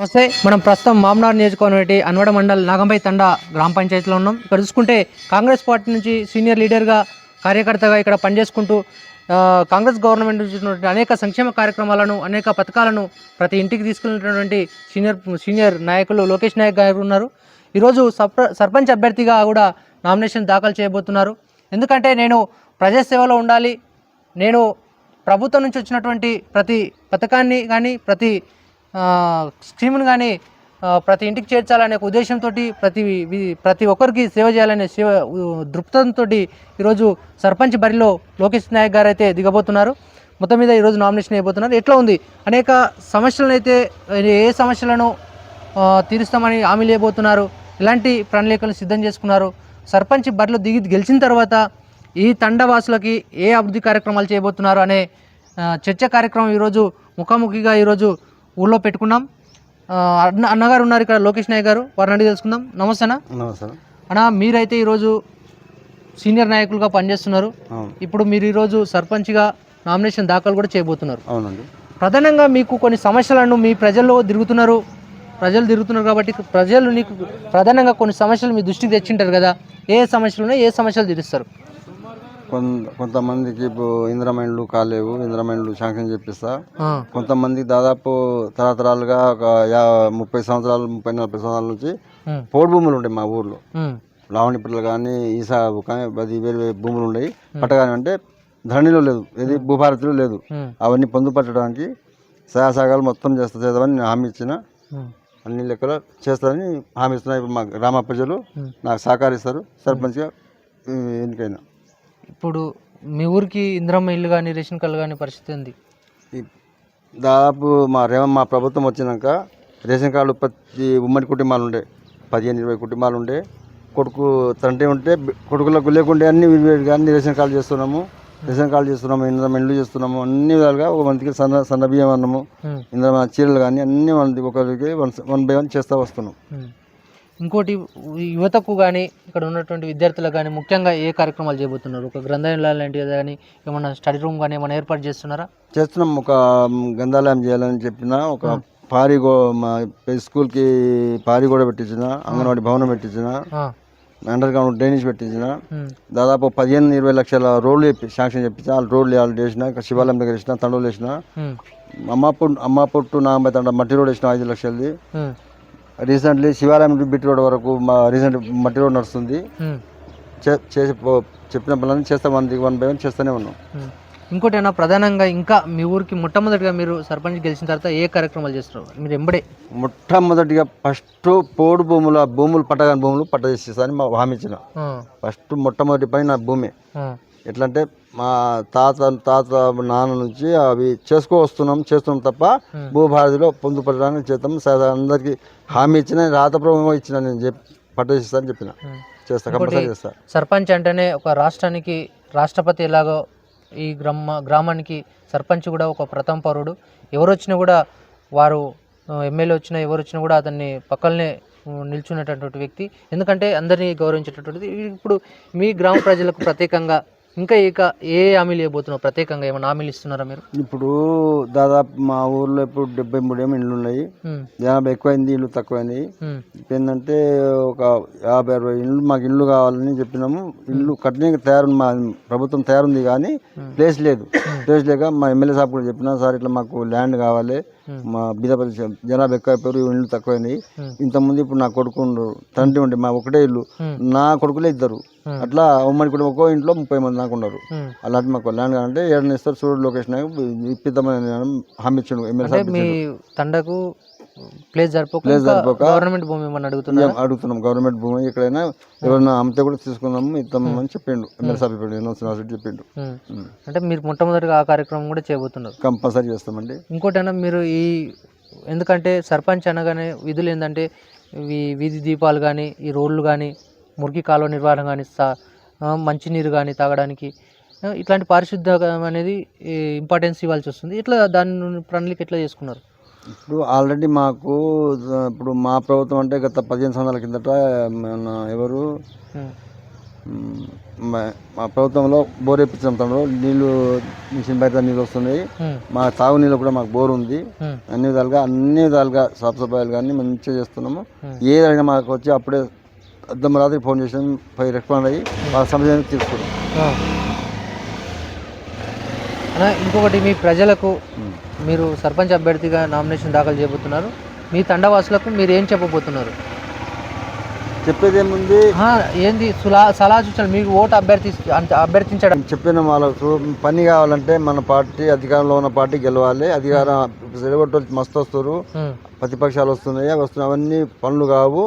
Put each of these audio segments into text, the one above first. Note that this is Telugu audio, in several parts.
నమస్తే. మనం ప్రస్తుతం మామనార్ నియోజకవర్గం అన్వడ మండల్ నాగంపై తండ గ్రామ పంచాయతీలో ఉన్నాం. ఇక్కడ చూసుకుంటే కాంగ్రెస్ పార్టీ నుంచి సీనియర్ లీడర్గా కార్యకర్తగా ఇక్కడ పనిచేసుకుంటూ కాంగ్రెస్ గవర్నమెంట్ నుంచి అనేక సంక్షేమ కార్యక్రమాలను అనేక పథకాలను ప్రతి ఇంటికి తీసుకెళ్ళినటువంటి సీనియర్ సీనియర్ నాయకులు లోకేష్ నాయక్ గారు ఉన్నారు. ఈరోజు సర్ప సర్పంచ్ అభ్యర్థిగా కూడా నామినేషన్ దాఖలు చేయబోతున్నారు. ఎందుకంటే నేను ప్రజాసేవలో ఉండాలి. నేను ప్రభుత్వం నుంచి వచ్చినటువంటి ప్రతి పథకాన్ని కానీ ప్రతి స్కీమ్ను కానీ ప్రతి ఇంటికి చేర్చాలనే ఉద్దేశంతో ప్రతి ప్రతి ఒక్కరికి సేవ చేయాలనే సేవ దృక్పథంతో ఈరోజు సర్పంచ్ బరిలో లోకేష్ నాయక్ గారు అయితే దిగబోతున్నారు. మొత్తం మీద ఈరోజు నామినేషన్ అయిపోతున్నారు. ఎట్లా ఉంది? అనేక సమస్యలను అయితే ఏ సమస్యలను తీరుస్తామని హామీలు ఇవ్వబోతున్నారు ఇలాంటి ప్రణాళికలను సిద్ధం చేసుకున్నారు? సర్పంచ్ బరిలో దిగి గెలిచిన తర్వాత ఈ తండవాసులకి ఏ అభివృద్ధి కార్యక్రమాలు చేయబోతున్నారు అనే చర్చ కార్యక్రమం ఈరోజు ముఖాముఖిగా ఈరోజు ఊళ్ళో పెట్టుకున్నాం. అన్న అన్నగారు ఉన్నారు ఇక్కడ లోకేష్ నాయక్ గారు. వారిని అడిగి తెలుసుకుందాం. నమస్తే అన్న. నమస్తే అన్న మీరైతే ఈరోజు సీనియర్ నాయకులుగా పనిచేస్తున్నారు. ఇప్పుడు మీరు ఈరోజు సర్పంచ్గా నామినేషన్ దాఖలు కూడా చేయబోతున్నారు. అవునండి. ప్రధానంగా మీకు కొన్ని సమస్యలను మీ ప్రజల్లో తిరుగుతున్నారు. ప్రజలు తిరుగుతున్నారు కాబట్టి ప్రజలు నీకు ప్రధానంగా కొన్ని సమస్యలు మీ దృష్టికి తెచ్చింటారు కదా. ఏ సమస్యలు ఉన్నాయి ఏ సమస్యలు తీరుస్తారు. కొంత కొంతమందికి ఇప్పుడు ఇంద్రమైండ్లు కాలేవు ఇంద్రమైండ్లు శాంక్షన్ చేపిస్తా. ఆ, కొంతమంది దాదాపు తరతరాలుగా ఒక యా ముప్పై సంవత్సరాలు ముప్పై నలభై సంవత్సరాల నుంచి పోడు భూములు ఉంటాయి మా ఊర్లో. లావణి పిల్లలు కానీ ఈసా కానీ అది వేరు వేరు భూములు ఉన్నాయి పట్టగానే అంటే ధరణిలో లేదు ఇది భూభారతిలో లేదు. అవన్నీ పొందుపట్టడానికి సహాసాగాలు మొత్తం చేస్తా చేద్దామని నేను హామీ ఇచ్చిన. అన్ని లెక్కలు చేస్తానని హామీ ఇస్తున్నా ఇప్పుడు మా గ్రామ ప్రజలు. నాకు సహకరిస్తారు. సర్పంచ్గా ఎన్నికైనా. ఇప్పుడు మీ ఊరికి ఇంద్రమ్మ ఇల్లు కానీ రేషన్ కార్డు కానీ పరిస్థితి ఉంది దాదాపు మా రేవ మా ప్రభుత్వం వచ్చినాక రేషన్ కార్డు ప్రతి ఉమ్మడి కుటుంబాలు ఉండే పదిహేను ఇరవై కుటుంబాలు ఉండే కొడుకు తండ్రి ఉంటే కొడుకులకు లేకుండే అన్ని అన్ని రేషన్ కార్డు చేస్తున్నాము. రేషన్ కార్డు చేస్తున్నాము ఇంద్ర మెండ్లు చేస్తున్నాము అన్ని విధాలుగా ఒక మందికి సన్న సన్న బియ్యం అన్నము ఇంద్ర చీరలు కానీ అన్ని మంది ఒకరికి వన్ వన్ బై వన్ చేస్తూ వస్తున్నాం. ఇంకోటి యువతకు కానీ ఇక్కడ ఉన్నటువంటి విద్యార్థులకు కానీ ముఖ్యంగా ఏ కార్యక్రమాలు చేయబోతున్నారు? ఒక గ్రంథాలయం లాంటివి కానీ ఏమన్నా స్టడీ రూమ్ కానీ ఏమైనా ఏర్పాటు చేస్తున్నారా? చేస్తున్నాం. ఒక గ్రంథాలయం చేయాలని చెప్పిన ఒక పారి గో మా స్కూల్కి పారి కూడా పెట్టించిన అంగన్వాడీ భవనం పెట్టించిన అండర్ గ్రౌండ్ డ్రైనేజ్ పెట్టించిన దాదాపు పదిహేను ఇరవై లక్షల రోడ్లు చెప్పి- శాంక్షన్ చెప్పించిన వాళ్ళు రోడ్లు వాళ్ళు ఇక్కడ శివాలయం దగ్గర వేసిన తండలు వేసిన. ఉమ్, అమ్మాపూర్ అమ్మాపూర్ టు నాగంబై తండ మట్టి రోడ్ వేసిన ఐదు లక్షలది. రీసెంట్లీ శివాలయం టు బిట్టి రోడ్ వరకు మా రీసెంట్ మట్టి రోడ్ నడుస్తుంది. చేసి చెప్పిన పనులను చేస్తాం. వన్ వన్ బై వన్ చేస్తూనే ఉన్నాం. ఇంకోటి ఏమన్నా ప్రధానంగా ఇంకా మీ ఊరికి మొట్టమొదటిగా మీరు సర్పంచ్ గెలిచిన తర్వాత ఏ కార్యక్రమాలు చేస్తున్నారు మీరు ఎంబడే. మొట్టమొదటిగా ఫస్ట్ పోడు భూముల భూములు పట్టగాని భూములు పట్ట చేసేసాని మా హామీ ఇచ్చిన. ఫస్ట్ మొట్టమొదటి పని నా భూమి. ఎట్లా అంటే మా తాత తాత నాన్న నుంచి అవి చేసుకో వస్తున్నాం చేస్తున్నాం తప్ప. భూభారతిలో పొందుపడడానికి చేస్తాం అందరికి హామీ ఇచ్చిన రాతప్రభుత్వం ఇచ్చిన నేను చెప్పి పట్టేసిస్తాను చెప్పిన. చేస్తా కంపల్సరీ చేస్తా. సర్పంచ్ అంటేనే ఒక రాష్ట్రానికి రాష్ట్రపతి ఎలాగో ఈ గ్రామ గ్రామానికి సర్పంచ్ కూడా ఒక ప్రథమ పౌరుడు. ఎవరు వచ్చినా కూడా వారు ఎమ్మెల్యే వచ్చినా ఎవరు వచ్చినా కూడా అతన్ని పక్కనే నిల్చున్నటువంటి వ్యక్తి. ఎందుకంటే అందరినీ గౌరవించేటటువంటిది. ఇప్పుడు మీ గ్రామ ప్రజలకు ప్రత్యేకంగా ఇంకా ఇక ఏ హామీలు ఇవ్వబోతున్నారు ప్రత్యేకంగా ఏమైనా హామీలు ఇస్తున్నారా మీరు? ఇప్పుడు దాదాపు మా ఊర్లో ఇప్పుడు డెబ్బై మూడు ఏమో ఇళ్ళు ఉన్నాయి. జనాభా ఎక్కువైంది ఇల్లు తక్కువైంది. ఏంటంటే ఒక యాభై అరవై ఇళ్ళు మాకు ఇల్లు కావాలని చెప్పినాము. ఇల్లు కట్టడానికి తయారు మా ప్రభుత్వం తయారుంది కానీ ప్లేస్ లేదు. ప్లేస్ లేక మా ఎమ్మెల్యే సాబ్ కూడా చెప్పినా సార్ ఇట్లా మాకు ల్యాండ్ కావాలి. మా బీదపల్లి జనాభా ఎక్కువ అయిపోయారు ఇల్లు తక్కువైనాయి. ఇంతకుముందు ఇప్పుడు నా కొడుకు తండ్రి ఉండే మా ఒకటే ఇల్లు. నా కొడుకులే ఇద్దరు. అట్లా ఉమ్మడి కుటుంబం ఒక్కో ఇంట్లో ముప్పై మంది నాకు ఉన్నారు. అలాంటి మాకు ల్యాండ్ కావాలంటే ఏడని ఇస్తారు చూడు లొకేషన్ ఇప్పిద్దామని హామీ ఇచ్చాను ఎమ్మెల్యే తండకు ప్లేస్ సరిపోక సరిపోక గవర్నమెంట్ భూమి ఏమన్నా అడుగుతున్నారు? ఏం అడుగుతున్నాం గవర్నమెంట్ భూమి ఎక్కడైనా ఎవరైనా అమ్మితే కూడా తీసుకుందాము ఇద్దామని చెప్పిండు ఎమ్మెల్యే సాబ్ చెప్పిండు ఎన్నో చెప్పిండు. అంటే మీరు మొట్టమొదటిగా ఆ కార్యక్రమం కూడా చేయబోతున్నారు. కంపల్సరీ చేస్తామండి. ఇంకోటి అన్న మీరు ఈ ఎందుకంటే సర్పంచ్ అనగానే విధులు ఏంటంటే ఈ వీధి దీపాలు కానీ ఈ రోడ్లు కానీ మురికి కాలువ నిర్వహణ కానీ మంచినీరు కానీ తాగడానికి ఇట్లాంటి పారిశుద్ధ్యం అనేది ఇంపార్టెన్స్ ఇవ్వాల్సి వస్తుంది. ఇట్లా దాని ప్రణాళిక ఎట్లా చేసుకున్నారు? ఇప్పుడు ఆల్రెడీ మాకు ఇప్పుడు మా ప్రభుత్వం అంటే గత పదిహేను సంవత్సరాల కిందట మన ఎవరు మ్, ప్రభుత్వంలో బోర్ వేయించాం తమ్ముడు నీళ్ళు మిషన్ బయట నీళ్ళు వస్తున్నాయి. మా తాగునీళ్ళు కూడా మాకు బోర్ ఉంది. అన్ని విధాలుగా అన్ని విధాలుగా సాఫ్ సఫాయిలు కానీ మంచిగా చేస్తున్నాము. ఏదైనా మాకు వచ్చి అప్పుడే అద్దం రాత్రి ఫోన్ చేసి పై రెస్పాండ్ అయ్యి వాళ్ళ సమస్యను తీసుకున్నాం ఇంకొకటి మీ ప్రజలకు. మీరు సర్పంచ్ అభ్యర్థిగా నామినేషన్ దాఖలు చేయబోతున్నారు మీ తండవాసులకు మీరు ఏం చెప్పబోతున్నారు చెప్పేది ఏముంది ఏంది? సులా సలహా సూచనలు మీకు ఓటు అభ్యర్థి అభ్యర్థించడం. చెప్పిన వాళ్ళకు పని కావాలంటే మన పార్టీ అధికారంలో ఉన్న పార్టీ గెలవాలి. అధికారం సెలగొట్టు మస్తు వస్తారు ప్రతిపక్షాలు వస్తున్నాయి వస్తున్నాయి అవన్నీ పనులు కావు.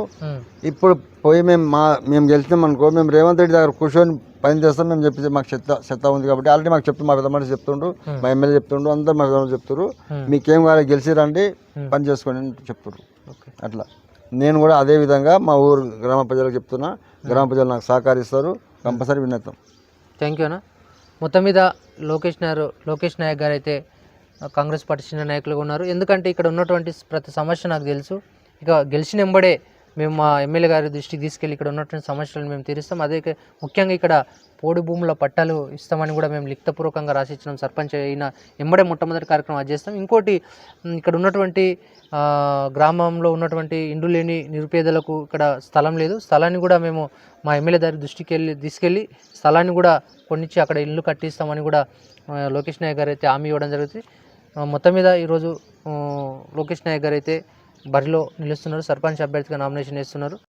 ఇప్పుడు పోయి మేము మా మేము గెలిచినాం అనుకో మేము రేవంత్ రెడ్డి దగ్గర కూర్చొని పని చేస్తాం. మేము చెప్పి మాకు చెత్త చెత్త ఉంది కాబట్టి ఆల్రెడీ మాకు చెప్తూ మా పెద్ద మనిషి చెప్తుండ్రు మా ఎమ్మెల్యే చెప్తుండ్రు అందరు మా పెద్ద చెప్తారు. మీకేం కావాలి గెలిచి రండి Hmm. పని చేసుకోండి అని చెప్తారు ఓకే. అట్లా. నేను కూడా అదే విధంగా మా ఊరు గ్రామ ప్రజలకు చెప్తున్నా. గ్రామ ప్రజలు నాకు సహకరిస్తారు. కంపల్సరీ వినేస్తాం థ్యాంక్ యూ అన్న. మొత్తం మీద లోకేష్ నారు లోకేష్ నాయక్ గారు అయితే కాంగ్రెస్ పార్టీ చిన్న నాయకులుగా ఉన్నారు. ఎందుకంటే ఇక్కడ ఉన్నటువంటి ప్రతి సమస్య నాకు తెలుసు. ఇక గెలిచిన ఎంబడే మేము మా ఎమ్మెల్యే గారి దృష్టికి తీసుకెళ్ళి ఇక్కడ ఉన్నటువంటి సమస్యలను మేము తీరుస్తాం. అదే ముఖ్యంగా ఇక్కడ పోడు భూముల పట్టాలు ఇస్తామని కూడా మేము లిఖితపూర్వకంగా రాసి ఇచ్చినాం సర్పంచ్ అయిన ఎంబడే మొట్టమొదటి కార్యక్రమం అది చేస్తాం. ఇంకోటి ఇక్కడ ఉన్నటువంటి గ్రామంలో ఉన్నటువంటి ఇండ్లు లేని నిరుపేదలకు ఇక్కడ స్థలం లేదు. స్థలాన్ని కూడా మేము మా ఎమ్మెల్యే గారి దృష్టికి వెళ్ళి తీసుకెళ్ళి స్థలాన్ని కూడా కొనిచ్చి అక్కడ ఇల్లు కట్టిస్తామని కూడా లోకేష్ నాయక్ గారు అయితే హామీ ఇవ్వడం జరుగుతుంది. మొత్తం మీద ఈరోజు లోకేష్ నాయక్ గారు అయితే బరిలో నిలుస్తున్నారు. సర్పంచ్ అభ్యర్థిగా నామినేషన్ వేస్తున్నారు.